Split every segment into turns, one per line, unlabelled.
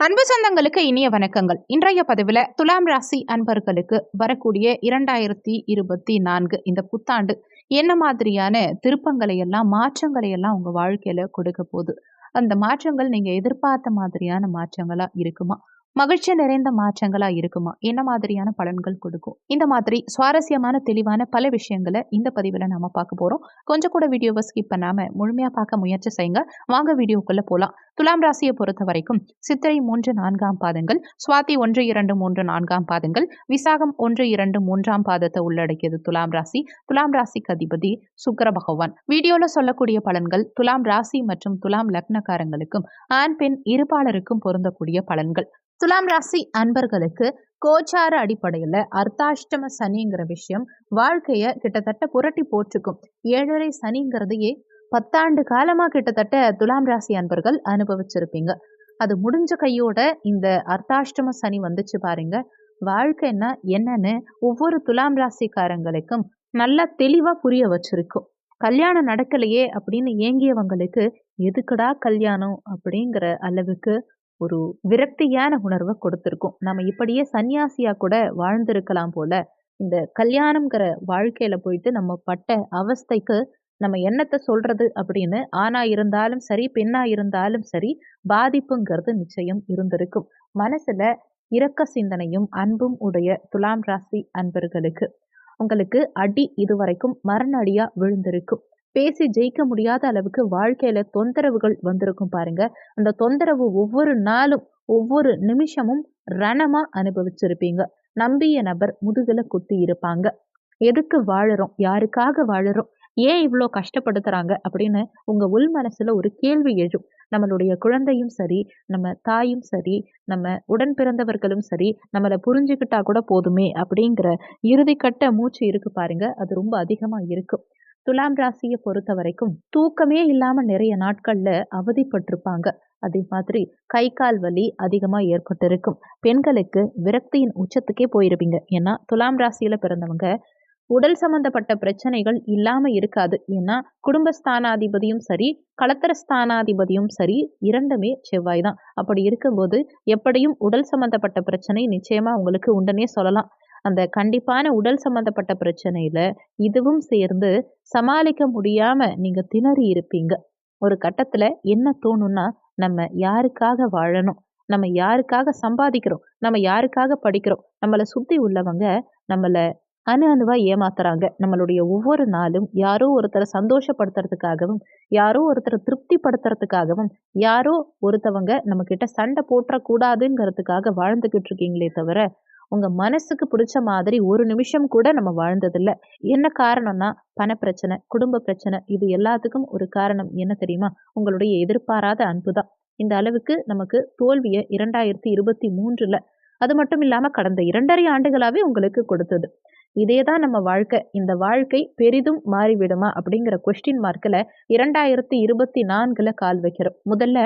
அன்பு சொந்தங்களுக்கு இனிய வணக்கங்கள். இன்றைய பதிவில் துலாம் ராசி அன்பர்களுக்கு வரக்கூடிய இரண்டாயிரத்தி இருபத்தி நான்கு இந்த புத்தாண்டு என்ன மாதிரியான திருப்பங்களை எல்லாம் மாற்றங்களை எல்லாம் உங்க வாழ்க்கையில கொடுக்க போகுது? அந்த மாற்றங்கள் நீங்க எதிர்பார்த்த மாதிரியான மாற்றங்களா இருக்குமா? மகிழ்ச்சி நிறைந்த மாற்றங்களா இருக்குமா? என்ன மாதிரியான பலன்கள் கொடுக்கும்? இந்த மாதிரி சுவாரஸ்யமான தெளிவான பல விஷயங்களை இந்த பதிவில் நாம பார்க்க போறோம். கொஞ்சம் கூட வீடியோவை ஸ்கிப் பண்ணாம முழுமையா பார்க்க முயற்சி செய்யுங்க. வாங்க வீடியோக்குள்ள போலாம். துலாம் ராசியை பொறுத்த வரைக்கும் சித்திரை மூன்று நான்காம் பாதங்கள் சுவாதி ஒன்று இரண்டு மூன்று நான்காம் பாதங்கள் விசாகம் ஒன்று இரண்டு மூன்றாம் பாதத்தை உள்ளடக்கியது துலாம் ராசி. துலாம் ராசிக்கு அதிபதி சுக்கர பகவான். வீடியோல சொல்லக்கூடிய பலன்கள் துலாம் ராசி மற்றும் துலாம் லக்னக்காரங்களுக்கும் ஆண் பெண் இருபாலருக்கும் பொருந்தக்கூடிய பலன்கள். துலாம் ராசி அன்பர்களுக்கு கோச்சார அடிப்படையில் அர்த்தாஷ்டம சனிங்கிற விஷயம் வாழ்க்கையை கிட்டத்தட்ட புரட்டி போற்றுக்கும் ஏழரை சனிங்கிறதையே பத்தாண்டு காலமாக கிட்டத்தட்ட துலாம் ராசி அன்பர்கள் அனுபவிச்சிருப்பீங்க. அது முடிஞ்ச கையோட இந்த அர்த்தாஷ்டம சனி வந்துச்சு பாருங்க. வாழ்க்கைன்னா என்னன்னு ஒவ்வொரு துலாம் ராசிக்காரங்களுக்கும் நல்லா தெளிவாக புரிய வச்சிருக்கும். கல்யாணம் நடக்கலையே அப்படின்னு ஏங்கியவங்களுக்கு எதுக்குடா கல்யாணம் அப்படிங்கிற அளவுக்கு ஒரு விரக்தியான உணர்வை கொடுத்துருக்கும். நம்ம இப்படியே சன்னியாசியா கூட வாழ்ந்திருக்கலாம் போல இந்த கல்யாணம்ங்கிற வாழ்க்கையில போயிட்டு நம்ம பட்ட அவஸ்தைக்கு நம்ம என்னத்தை சொல்றது அப்படின்னு ஆணா இருந்தாலும் சரி பெண்ணா இருந்தாலும் சரி பாதிப்புங்கிறது நிச்சயம் இருந்திருக்கும். மனசுல இரக்க சிந்தனையும் அன்பும் உடைய துலாம் ராசி அன்பர்களுக்கு உங்களுக்கு அடி இதுவரைக்கும் மரண அடியா விழுந்திருக்கும். பேசி ஜெயிக்க முடியாத அளவுக்கு வாழ்க்கையில தொந்தரவுகள் வந்திருக்கும் பாருங்க. அந்த தொந்தரவு ஒவ்வொரு நாளும் ஒவ்வொரு நிமிஷமும் ரணமா அனுபவிச்சிருப்பீங்க. நம்பிய நபர் முதுகில் குத்தி இருப்பாங்க. எதுக்கு வாழறோம்? யாருக்காக வாழறோம்? ஏன் இவ்வளோ கஷ்டப்படுத்துறாங்க? அப்படின்னு உங்க உள் மனசுல ஒரு கேள்வி எழும். நம்மளுடைய குழந்தையும் சரி நம்ம தாயும் சரி நம்ம உடன் பிறந்தவர்களும் சரி நம்மளை புரிஞ்சுக்கிட்டா கூட போதுமே அப்படிங்கிற இறுதிக்கட்ட மூச்சு இருக்கு பாருங்க. அது ரொம்ப அதிகமா இருக்கும் துலாம் ராசியை பொறுத்த வரைக்கும் தூக்கமே இல்லாம நிறைய நாட்கள்ல அவதிப்பட்டிருப்பாங்க. அதே மாதிரி கை கால் வலி அதிகமா ஏற்பட்டிருக்கும். பெண்களுக்கு விரக்தியின் உச்சத்துக்கே போயிருப்பீங்க. ஏன்னா துலாம் ராசியில பிறந்தவங்க உடல் சம்பந்தப்பட்ட பிரச்சனைகள் இல்லாம இருக்காது. ஏன்னா குடும்பஸ்தானாதிபதியும் சரி களத்திர ஸ்தானாதிபதியும் சரி இரண்டுமே செவ்வாய் தான். அப்படி இருக்கும்போது எப்படியும் உடல் சம்பந்தப்பட்ட பிரச்சனை நிச்சயமா உங்களுக்கு உண்டனே சொல்லலாம். அந்த கண்டிப்பான உடல் சம்பந்தப்பட்ட பிரச்சனையில இதுவும் சேர்ந்து சமாளிக்க முடியாம நீங்க திணறி இருப்பீங்க. ஒரு கட்டத்துல என்ன தோணும்னா நம்ம யாருக்காக வாழணும்? நம்ம யாருக்காக சம்பாதிக்கிறோம்? நம்ம யாருக்காக படிக்கிறோம்? நம்மளை சுத்தி உள்ளவங்க நம்மளை அணு அணுவா ஏமாத்துறாங்க. நம்மளுடைய ஒவ்வொரு நாளும் யாரோ ஒருத்தரை சந்தோஷப்படுத்துறதுக்காகவும் யாரோ ஒருத்தரை திருப்திப்படுத்துறதுக்காகவும் யாரோ ஒருத்தவங்க நம்ம கிட்ட சண்டை போட்டுறக்கூடாதுங்கிறதுக்காக வாழ்ந்துகிட்டு இருக்கீங்களே தவிர உங்கள் மனசுக்கு பிடிச்ச மாதிரி ஒரு நிமிஷம் கூட நம்ம வாழ்ந்ததில்லை. என்ன காரணம்னா பணப்பிரச்சனை குடும்ப பிரச்சனை இது எல்லாத்துக்கும் ஒரு காரணம் என்ன தெரியுமா? உங்களுடைய எதிர்பாராத அன்பு தான். இந்த அளவுக்கு நமக்கு தோல்வியை இரண்டாயிரத்தி இருபத்தி மூன்றில் அது மட்டும் இல்லாமல் கடந்த இரண்டரை ஆண்டுகளாகவே உங்களுக்கு கொடுத்தது. இதே தான் நம்ம வாழ்க்கை. இந்த வாழ்க்கை பெரிதும் மாறிவிடுமா? அப்படிங்கிற கொஸ்டின் மார்க்கில் இரண்டாயிரத்தி இருபத்தி நான்கில் கால் வைக்கிறோம். முதல்ல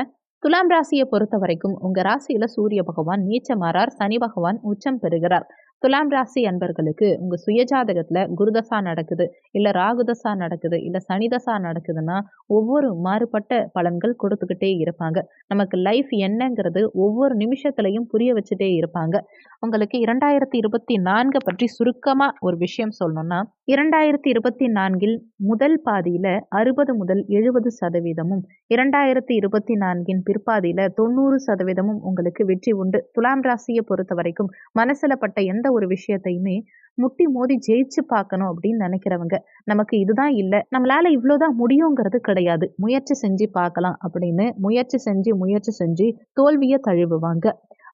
துலாம் ராசியை பொறுத்த வரைக்கும் உங்க ராசியில சூரிய பகவான் நீச்சமாறார் சனி பகவான் உச்சம் பெறுகிறார். துலாம் ராசி அன்பர்களுக்கு உங்க சுயஜாதகத்துல குருதசா நடக்குது இல்ல ராகுதசா நடக்குது இல்ல சனிதசா நடக்குதுன்னா ஒவ்வொரு மாறுபட்ட பலன்கள் கொடுத்துக்கிட்டே இருப்பாங்க. நமக்கு லைஃப் என்னங்கிறது ஒவ்வொரு நிமிஷத்துலையும் புரிய வச்சுட்டே இருப்பாங்க. உங்களுக்கு இரண்டாயிரத்தி இருபத்தி நான்கு பற்றி சுருக்கமா ஒரு விஷயம் சொல்லணும்னா இரண்டாயிரத்தி இருபத்தி நான்கில் முதல் பாதியில அறுபது முதல் எழுபது சதவீதமும் இரண்டாயிரத்தி இருபத்தி நான்கின் பிற்பாதியில தொண்ணூறு சதவீதமும் உங்களுக்கு வெற்றி உண்டு. துலாம் ராசியை பொறுத்த வரைக்கும் மனசுல பட்ட எந்த ஒரு விஷயத்தையுமே முட்டி மோதி ஜெயிச்சு பார்க்கணும் அப்படின்னு நினைக்கிறவங்க நமக்கு இதுதான் இல்லை. நம்மளால இவ்வளோதான் முடியுங்கிறது கிடையாது. முயற்சி செஞ்சு பார்க்கலாம் அப்படின்னு முயற்சி செஞ்சு முயற்சி செஞ்சு தோல்வியை தழுவுவாங்க.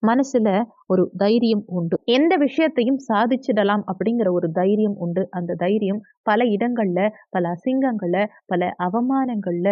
மனசுல ஒரு தைரியம் உண்டு. எந்த விஷயத்தையும் சாதிச்சிடலாம் அப்படிங்கிற ஒரு தைரியம் உண்டு. அந்த தைரியம் பல இடங்கள்ல பல அசிங்கங்கள்ல பல அவமானங்கள்ல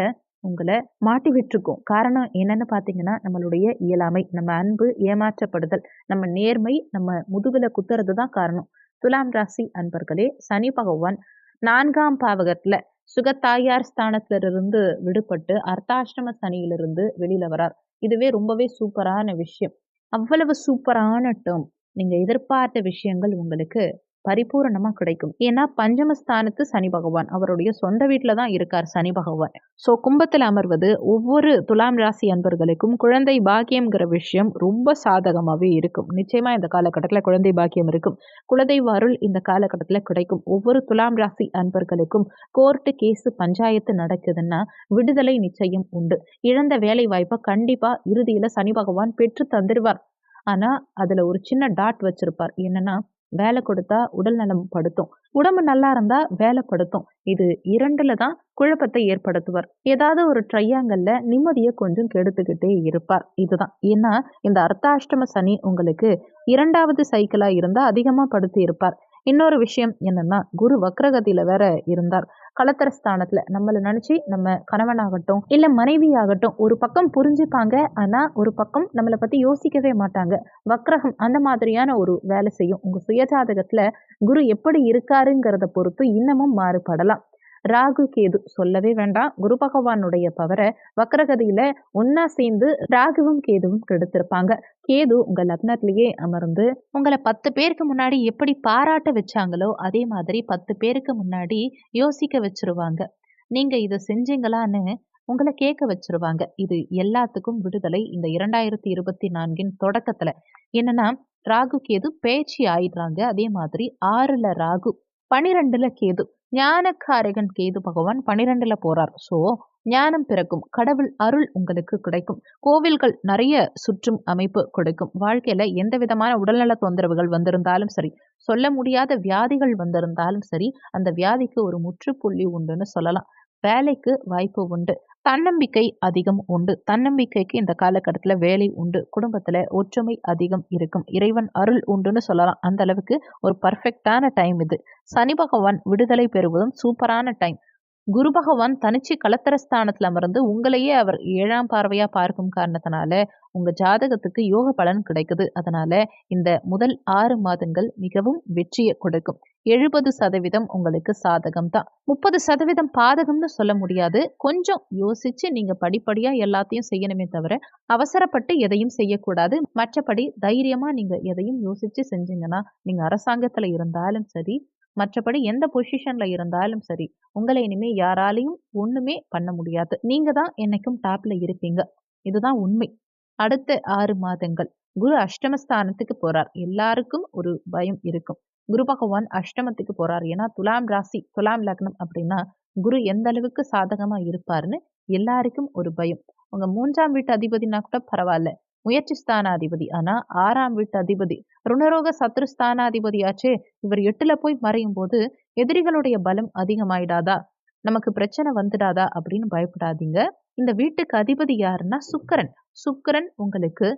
உங்களை மாட்டி விட்டுருக்கும். காரணம் என்னன்னு பார்த்தீங்கன்னா நம்மளுடைய இயலாமை நம்ம அன்பு ஏமாற்றப்படுதல் நம்ம நேர்மை நம்ம முதுகில் குத்துறது தான் காரணம். துலாம் ராசி அன்பர்களே சனி பகவான் நான்காம் பாவகத்தில் சுகத்தாயார் ஸ்தானத்திலிருந்து விடுபட்டு அர்த்தாசிரம சனியிலிருந்து வெளியில வரார். இதுவே ரொம்பவே சூப்பரான விஷயம். அவ்வளவு சூப்பரான டேர்ம் நீங்கள் எதிர்பார்த்த விஷயங்கள் உங்களுக்கு பரிபூரணமா கிடைக்கும். ஏன்னா பஞ்சமஸ்தானத்து சனி பகவான். அவருடைய சொந்த வீட்டில் தான் இருக்கார் சனி பகவான். ஸோ கும்பத்தில் அமர்வது ஒவ்வொரு துலாம் ராசி அன்பர்களுக்கும் குழந்தை பாக்கியம்ங்கிற விஷயம் ரொம்ப சாதகமாகவே இருக்கும். நிச்சயமா இந்த காலகட்டத்தில் குழந்தை பாக்கியம் இருக்கும். குழந்தை அருள் இந்த காலகட்டத்தில் கிடைக்கும். ஒவ்வொரு துலாம் ராசி அன்பர்களுக்கும் கோர்ட்டு கேஸு பஞ்சாயத்து நடக்குதுன்னா விடுதலை நிச்சயம் உண்டு. இழந்த வேலை வாய்ப்பை கண்டிப்பா இறுதியில சனி பகவான் பெற்று தந்துடுவார் ஆனா அதுல ஒரு சின்ன டாட் வச்சிருப்பார். என்னன்னா வேலை கொடுத்தா உடல் நலம் படுத்தும். உடம்பு நல்லா இருந்தா வேலை படுத்தும். இது இரண்டுல தான் குழப்பத்தை ஏற்படுத்துவார். ஏதாவது ஒரு ட்ரையாங்கல்ல நிம்மதியை கொஞ்சம் கெடுத்துக்கிட்டே இருப்பார். இதுதான். ஏன்னா இந்த அர்த்தாஷ்டம சனி உங்களுக்கு இரண்டாவது சைக்கிளா இருந்தா அதிகமா படுத்து இருப்பார் இன்னொரு விஷயம் என்னன்னா குரு வக்ரகதியில வேற இருந்தார். கலத்தர ஸ்தானத்துல நம்மளை நினைச்சு நம்ம கணவனாகட்டும் இல்ல மனைவியாகட்டும் ஒரு பக்கம் புரிஞ்சுப்பாங்க. ஆனா ஒரு பக்கம் நம்மளை பத்தி யோசிக்கவே மாட்டாங்க. வக்ரகம் அந்த மாதிரியான ஒரு வேலை செய்யும். உங்க சுயஜாதகத்துல குரு எப்படி இருக்காருங்கிறத பொறுத்து இன்னமும் மாறுபடலாம். ராகு கேது சொல்லவே வேண்டாம். குரு பகவானுடைய பவரை வக்ரகதியில ஒன்னா சேர்ந்து ராகுவும் கேதுவும் கெடுத்திருப்பாங்க. கேது உங்க லக்னத்திலேயே அமர்ந்து உங்களை பத்து பேருக்கு முன்னாடி எப்படி பாராட்ட வச்சாங்களோ அதே மாதிரி பத்து பேருக்கு முன்னாடி யோசிக்க வச்சிருவாங்க. நீங்க இதை செஞ்சீங்களான்னு உங்களை கேட்க வச்சிருவாங்க. இது எல்லாத்துக்கும் விடுதலை இந்த இரண்டாயிரத்தி இருபத்தி நான்கின் தொடக்கத்துல. என்னன்னா ராகு கேது பேச்சு ஆயிடுறாங்க. அதே மாதிரி ஆறுல ராகு பனிரெண்டுல கேது. ஞானக்காரகன் கேது பகவான் பனிரெண்டுல போறார். ஸோ ஞானம் பிறக்கும். கடவுள் அருள் உங்களுக்கு கிடைக்கும். கோவில்கள் நிறைய சுற்றும் அமைப்பு கொடுக்கும். வாழ்க்கையில எந்த விதமான உடல்நல தொந்தரவுகள் வந்திருந்தாலும் சரி சொல்ல முடியாத வியாதிகள் வந்திருந்தாலும் சரி அந்த வியாதிக்கு ஒரு முற்றுப்புள்ளி உண்டுன்னு சொல்லலாம். வேலைக்கு வாய்ப்பு உண்டு. தன்னம்பிக்கை அதிகம் உண்டு. தன்னம்பிக்கைக்கு இந்த காலகட்டத்தில் வேலை உண்டு. குடும்பத்தில் ஒற்றுமை அதிகம் இருக்கும். இறைவன் அருள் உண்டுன்னு சொல்லலாம். அந்த அளவுக்கு ஒரு பர்ஃபெக்டான டைம் இது. சனி பகவான் விடுதலை பெறுவதும் சூப்பரான டைம் குரு பகவான் தனிச்சு கலத்தரஸ்தானத்தில் அமர்ந்து உங்களையே அவர் ஏழாம் பார்வையா பார்க்கும் காரணத்தினால உங்க ஜாதகத்துக்கு யோக பலன் கிடைக்குது. அதனால இந்த முதல் ஆறு மாதங்கள் மிகவும் வெற்றியை கொடுக்கும். எழுபது சதவீதம் உங்களுக்கு சாதகம் தான். முப்பது சதவீதம் பாதகம்னு சொல்ல முடியாது. கொஞ்சம் யோசிச்சு நீங்க படிப்படியா எல்லாத்தையும் செய்யணுமே தவிர அவசரப்பட்டு எதையும் செய்யக்கூடாது. மற்றபடி தைரியமா நீங்க எதையும் யோசிச்சு செஞ்சீங்கன்னா நீங்க அரசாங்கத்துல இருந்தாலும் சரி மற்றபடி எந்த பொசிஷன்ல இருந்தாலும் சரி உங்களை இனிமே யாராலையும் ஒண்ணுமே பண்ண முடியாது. நீங்க தான் என்னைக்கும் டாப்ல இருப்பீங்க. இதுதான் உண்மை. அடுத்த ஆறு மாதங்கள் குரு அஷ்டமஸ்தானத்துக்கு போறார். எல்லாருக்கும் ஒரு பயம் இருக்கும். குரு பகவான் அஷ்டமத்துக்கு போறார். ஏன்னா துலாம் ராசி துலாம் லக்னம் அப்படின்னா குரு எந்த அளவுக்கு சாதகமா இருப்பாருன்னு எல்லாருக்கும் ஒரு பயம். உங்க மூன்றாம் வீட்டு அதிபதினா கூட பரவாயில்ல. முயற்சி ஸ்தானாதிபதி. ஆனா ஆறாம் வீட்டு அதிபதி. ருணரோக சத்ரு ஸ்தானாதிபதியாச்சே. இவர் எட்டுல போய் மறையும் போது எதிரிகளுடைய பலம் அதிகமாயிடாதா? நமக்கு பிரச்சனை வந்துடாதா? அப்படின்னு பயப்படாதீங்க. இந்த வீட்டுக்கு அதிபதி யாருன்னா சுக்கரன். சுக்கரன் உங்களுக்கு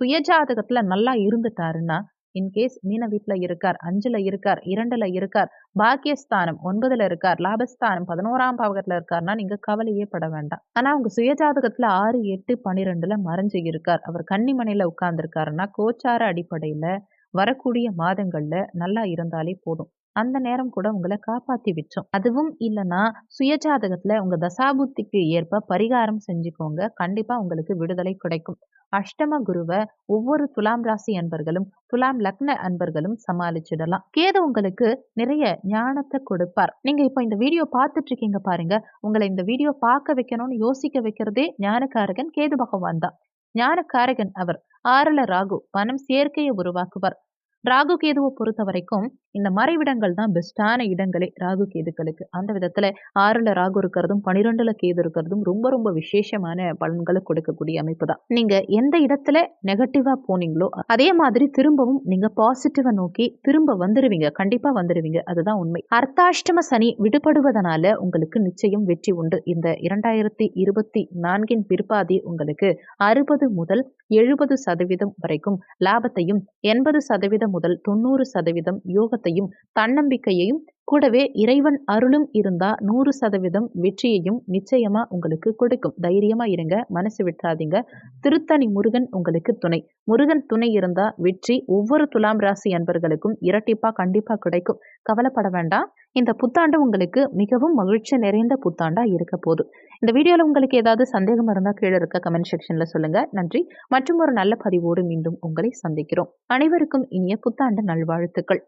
சுயஜாதகத்துல நல்லா இருந்துட்டாருன்னா இன்கேஸ் மீன வீட்டுல இருக்கார் அஞ்சுல இருக்கார் இரண்டுல இருக்கார் பாக்கியஸ்தானம் ஒன்பதுல இருக்கார் லாபஸ்தானம் பதினோராம் பாவகத்துல இருக்கார்னா நீங்க கவலையே பட வேண்டாம். ஆனா உங்க சுயஜாதகத்துல ஆறு எட்டு பனிரெண்டுல மறைஞ்சு இருக்கார். அவர் கன்னிமனையில உட்கார்ந்துருக்காருன்னா கோச்சார அடிப்படையில வரக்கூடிய மாதங்கள்ல நல்லா இருந்தாலே போதும். அந்த நேரம் கூட உங்களை காப்பாத்தி விச்சோம் அதுவும் இல்லைன்னா சுயஜாதகத்துல உங்க தசாபுத்திக்கு ஏற்ப பரிகாரம் செஞ்சுக்கோங்க. கண்டிப்பா உங்களுக்கு விடுதலை கிடைக்கும். அஷ்டம குருவை ஒவ்வொரு துலாம் ராசி அன்பர்களும் துலாம் லக்ன அன்பர்களும் சமாளிச்சிடலாம். கேது உங்களுக்கு நிறைய ஞானத்தை கொடுப்பார். நீங்க இப்போ இந்த வீடியோ பார்த்துட்டு இருக்கீங்க பாருங்க. உங்களை இந்த வீடியோ பார்க்க வைக்கணும்னு யோசிக்க வைக்கிறதே ஞானக்காரகன் கேது பகவான் தான். ஞானக்காரகன் அவர். ஆறுல ராகு. பணம் சேர்க்கையை உருவாக்குவார். ராகு கேதுவை பொறுத்த வரைக்கும் இந்த மறைவிடங்கள் தான் பெஸ்டான இடங்களே ராகு கேதுக்களுக்கு. அந்த விதத்துல ஆறுல ராகு இருக்கிறதும் பனிரெண்டுல கேது இருக்கிறதும் ரொம்ப ரொம்ப விசேஷமான பலன்களை கொடுக்கக்கூடிய அமைப்பு தான். நீங்க எந்த இடத்துல நெகட்டிவா போனீங்களோ அதே மாதிரி திரும்பவும் நீங்க பாசிட்டிவா நோக்கி திரும்ப வந்துருவீங்க. கண்டிப்பா வந்துருவீங்க. அதுதான் உண்மை. அர்த்தாஷ்டம சனி விடுபடுவதனால உங்களுக்கு நிச்சயம் வெற்றி உண்டு. இந்த இரண்டாயிரத்தி இருபத்தி நான்கின் பிற்பாதி உங்களுக்கு அறுபது முதல் எழுபது சதவீதம் வரைக்கும் லாபத்தையும் எண்பது சதவீதம் முதல் தொண்ணூறு சதவீதம் யோகத்தையும் தன்னம்பிக்கையையும் கூடவே இறைவன் அருளும் இருந்தா நூறு சதவீதம் வெற்றியையும் நிச்சயமா உங்களுக்கு கொடுக்கும். தைரியமா இருங்க மனசு விட்டாதீங்க. திருத்தணி முருகன் உங்களுக்கு துணை. முருகன் துணை இருந்தா வெற்றி ஒவ்வொரு துலாம் ராசி அன்பர்களுக்கும் இரட்டிப்பா கண்டிப்பா கிடைக்கும். கவலைப்பட வேண்டாம். இந்த புத்தாண்டு உங்களுக்கு மிகவும் மகிழ்ச்சி நிறைந்த புத்தாண்டா இருக்க போதும் இந்த வீடியோவில் உங்களுக்கு ஏதாவது சந்தேகம் இருந்தால் கீழே இருக்க கமெண்ட் செக்ஷன்ல சொல்லுங்க. நன்றி. மற்றும் ஒரு நல்ல பதிவோடு மீண்டும் உங்களை சந்திக்கிறோம். அனைவருக்கும் இனிய புத்தாண்டு நல்வாழ்த்துக்கள்.